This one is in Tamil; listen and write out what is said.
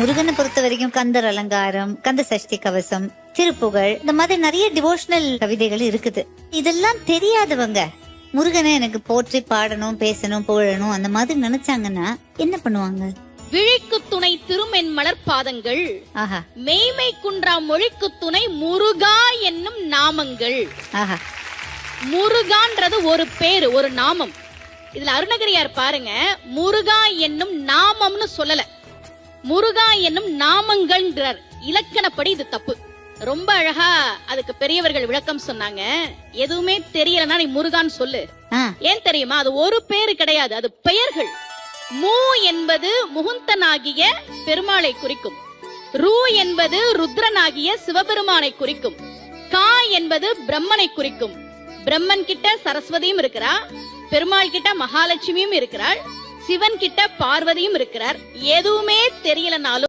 முருகனை பொறுத்த வரைக்கும் கந்தர் அலங்காரம் கந்த சஷ்டி கவசம் திருப்புகழ் இந்த மாதிரி நிறைய டிவோஷனல் கவிதைகள் இருக்குது. இதெல்லாம் தெரியாதவங்க முருகனை எனக்கு போற்றி பாடணும் பேசணும் புகழணும் அந்த மாதிரி நினைச்சாங்கன்னா என்ன பண்ணுவாங்க? விழிக்கு துணை திருமென் மலர்பாதங்கள் ஆஹா. மெய்மை குன்றா மொழிக்கு துணை முருகா என்னும் நாமங்கள். ஆஹா. முருகான்றது ஒரு பேரு ஒரு நாமம். இதுல அருணகிரியார் பாருங்க முருகா என்னும் நாமம்னு சொல்லல. முருகா என்னும் நாமங்கள்ன்றார். இலக்கணப்படி இது தப்பு. ரொம்ப அழகா அதுக்கு பெரியவர்கள் விளக்கம் சொன்னாங்க. எதுவுமே தெரியலன்னா நீ முருகான்னு சொல்லு. ஏன் தெரியுமா? அது ஒரு பேரு கிடையாது. அது பெயர்கள். மூ என்பது முகுந்தனாகிய பெருமாளை குறிக்கும். ரூ என்பது ருத்ரனாகிய சிவபெருமானை குறிக்கும். கா என்பது பிரம்மனை குறிக்கும். பிரம்மன் கிட்ட சரஸ்வதியும் இருக்கிறா. பெருமாள் கிட்ட மகாலட்சுமியும் இருக்கிறாள். சிவன் கிட்ட பார்வதியும் இருக்கிறார். எதுவுமே தெரியலனாலும்